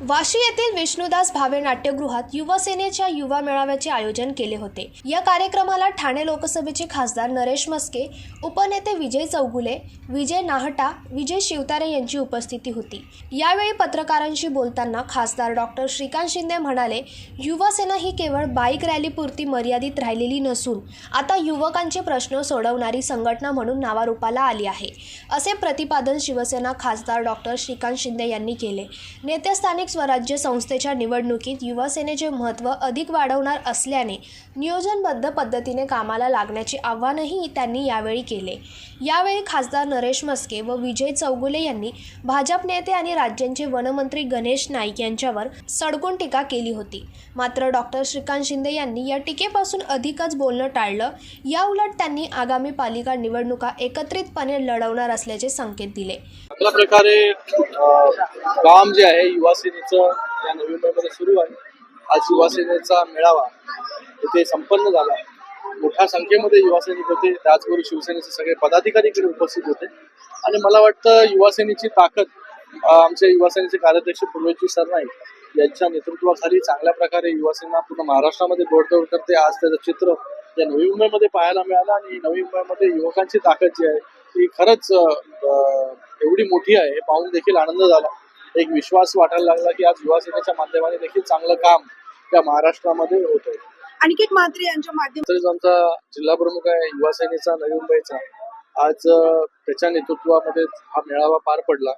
वाशी येथील विष्णुदास भावे नाट्यगृहात युवा सेनेच्या युवा मेळाव्याचे आयोजन केले होते. या कार्यक्रमाला ठाणे लोकसभेचे खासदार नरेश मस्के उपनेते विजय चौगुले विजय नाहटा विजय शिवतारे यांची उपस्थिती होती. यावेळी पत्रकारांशी बोलताना खासदार डॉक्टर श्रीकांत शिंदे म्हणाले युवा सेना ही केवळ बाईक रॅलीपुरती मर्यादित राहिलेली नसून आता युवकांचे प्रश्न सोडवणारी संघटना म्हणून नावारूपाला आली आहे असे प्रतिपादन शिवसेना खासदार डॉक्टर श्रीकांत शिंदे यांनी केले. नेतेस्थानी स्थानिक स्वराज्य संस्थेच्या निवडणुकीत युवासेनेचे महत्त्व अधिक वाढवणार असल्याने नियोजनबद्ध पद्धतीने कामाला लागण्याचे आव्हानही त्यांनी यावेळी केले. यावेळी खासदार नरेश मस्के व विजय चौगुले यांनी भाजप नेते आणि राज्यांचे वनमंत्री गणेश नाईक यांच्यावर सडकून टीका केली होती. मात्र डॉक्टर श्रीकांत शिंदे यांनी या टीकेपासून अधिकच बोलणं टाळलं. याउलट त्यांनी आगामी पालिका निवडणुका एकत्रितपणे लढवणार असल्याचे संकेत दिले. प्रकारे काम जे आहे युवा शिवसेनेचं या नोव्हेंबरमध्ये सुरू आहे. आज युवासेनेचा मेळावा इथे संपन्न झाला. मोठ्या संख्येमध्ये युवासैनिक होते. त्याचबरोबर शिवसेनेचे सगळे पदाधिकारी इकडे उपस्थित होते. आणि मला वाटतं युवासेनेची ताकद आमच्या आमचे युवा कार्याध्यक्ष पूर्वजी सरनाईक यांच्या नेतृत्वाखाली चांगल्या प्रकारे युवासेना पूर्ण महाराष्ट्रामध्ये बोडदौड करते. आज त्याचं चित्र या नवी मुंबईमध्ये पाहायला मिळालं आणि नवी मुंबईमध्ये युवकांची ताकद जी आहे ती खरंच एवढी मोठी आहे हे पाहून देखील आनंद झाला. एक विश्वास वाटायला लागला की आज युवा सेनेच्या माध्यमाने देखील चांगलं काम त्या महाराष्ट्रामध्ये होत आहे. अनिकेत म्हात्रे यांच्या माध्यमातून आमचा जिल्हा प्रमुख आहे युवा सेनेचा नवी मुंबईचा आज त्याच्या नेतृत्वामध्ये हा मेळावा पार पडला.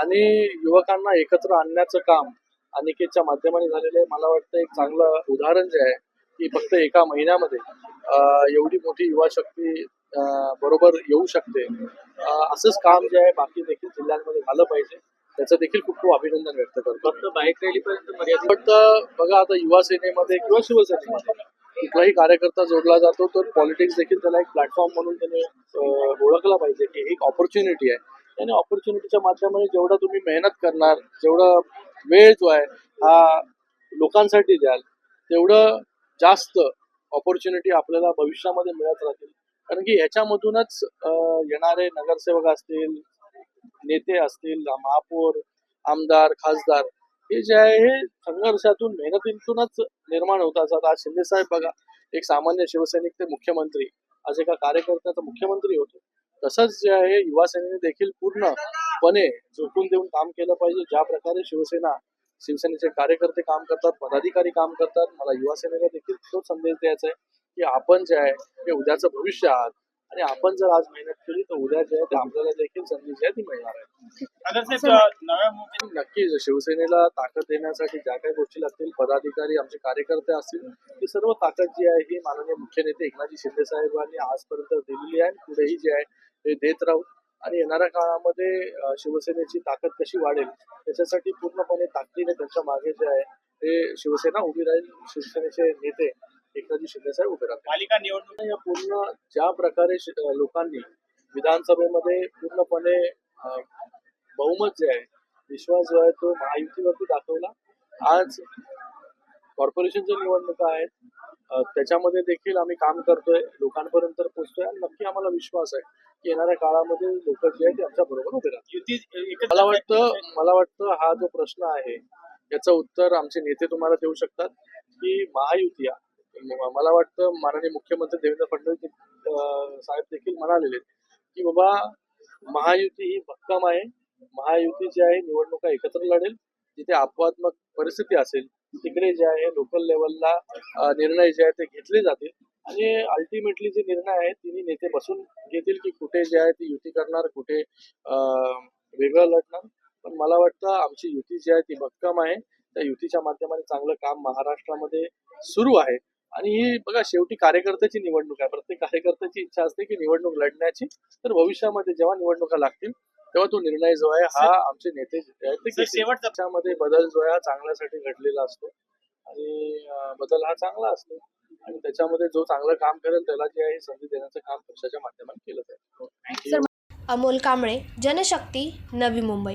आणि युवकांना एकत्र आणण्याचं काम अनिकेतच्या माध्यमाने झालेलं आहे. मला वाटतं एक चांगलं उदाहरण जे आहे की फक्त एका महिन्यामध्ये एवढी मोठी युवा शक्ती बरोबर येऊ शकते. असंच काम जे आहे बाकी देखील जिल्ह्यांमध्ये झालं पाहिजे. त्याचं देखील खूप खूप अभिनंदन व्यक्त करतो. फक्त बाईक रॅलीपर्यंत वाटतं बघा आता युवा सेनेमध्ये किंवा शिवसेनेमध्ये कुठलाही कार्यकर्ता जोडला जातो तर पॉलिटिक्स देखील त्याला एक प्लॅटफॉर्म म्हणून त्याने ओळखला पाहिजे की एक ऑपॉर्च्युनिटी आहे. आणि ऑपॉर्च्युनिटीच्या माध्यमाने जेवढं तुम्ही मेहनत करणार जेवढं वेळ जो आहे हा लोकांसाठी द्याल तेवढं जास्त ऑपॉर्च्युनिटी आपल्याला भविष्यामध्ये मिळत राहतील कारण की ह्याच्यामधूनच येणारे नगरसेवक असतील नेते असतील महापौर आमदार खासदार हे जे आहे हे संघर्षातून मेहनतीतूनच निर्माण होत असतात आज शिंदेसाहेब बघा एक सामान्य शिवसैनिक ते मुख्यमंत्री आज एका कार्यकर्त्याचा मुख्यमंत्री होतो. तसंच जे आहे युवा सेनेने देखील पूर्णपणे झोकून देऊन काम केलं पाहिजे. ज्या प्रकारे शिवसेना शिवसेनेचे कार्यकर्ते काम करतात पदाधिकारी काम करतात मला युवा सेनेला देखील तो संदेश द्यायचा आहे की आपण जे आहे हे उद्याचं भविष्य आहात. आणि आपण जर आज मेहनत केली तर उद्या जे आहे ते आपल्याला देखील संधी जी आहे ती मिळणार आहे. नगरसेवक नव्या मुंबईत नक्कीच शिवसेनेला ताकद देण्यासाठी ज्या काही गोष्टी लागतील पदाधिकारी आमचे कार्यकर्ते असतील ती सर्व ताकद जी आहे ही माननीय मुख्य नेते एकनाथजी शिंदे साहेबांनी आजपर्यंत दिलेली आहे आणि पुढेही जे आहे ते देत राहू. आणि येणाऱ्या काळामध्ये शिवसेनेची ताकद कशी वाढेल त्याच्यासाठी पूर्णपणे ताकदीने त्यांच्या मागे जे आहे ते शिवसेना उभी राहील शिवसेनेचे नेते. एकनाथजी शिंदे साहेब उभे राहतील पालिका निवडणूक या पूर्ण ज्या प्रकारे लोकांनी विधानसभेमध्ये पूर्णपणे बहुमत जे आहे विश्वास जो आहे तो महायुतीवरती दाखवला. आज कॉर्पोरेशनच्या निवडणुका आहेत त्याच्यामध्ये देखील आम्ही काम करतोय लोकांपर्यंत पोहोचतोय आणि नक्की आम्हाला विश्वास आहे की येणाऱ्या काळामध्ये लोक जे आहेत ते आमच्या बरोबर उभे एकत्र मला वाटतं मला वाटतं हा जो प्रश्न आहे याचं उत्तर आमचे नेते तुम्हाला देऊ शकतात की महायुती मला वाटतं माननीय मुख्यमंत्री देवेंद्र फडणवीस साहेब देखील म्हणालेले की बाबा महायुती ही भक्कम आहे. महायुती जी आहे निवडणुका एकत्र लढेल. जिथे अपवात्मक परिस्थिती असेल तिकडे जे आहे लोकल लेवलला निर्णय जे आहे ते घेतले जातील. आणि अल्टिमेटली जे निर्णय आहेत तिन्ही नेते बसून घेतील की कुठे जे आहे ती युती करणार कुठे वेगळं लढणार. पण मला वाटतं आमची युती जी आहे ती भक्कम आहे. त्या युतीच्या माध्यमाने चांगलं काम महाराष्ट्रामध्ये सुरू आहे. आणि ही बघा शेवटी कार्यकर्त्याची निवडणूक आहे. प्रत्येक कार्यकर्त्याची इच्छा असते की निवडणूक लढण्याची. तर भविष्यामध्ये जेव्हा निवडणुका लागतील तेव्हा तो निर्णय जो आहे हा आमचे नेते जे आहेत ते सर, घेतील. शेवटचा- त्याच्यामध्ये बदल जो आहे हा चांगल्यासाठी घडलेला असतो. आणि बदल हा चांगला असतो. आणि त्याच्यामध्ये जो चांगलं काम करेल त्याला जे आहे संधी देण्याचं काम पक्षाच्या माध्यमातून केलं जाईल. अमोल कांबळे जनशक्ती नवी मुंबई.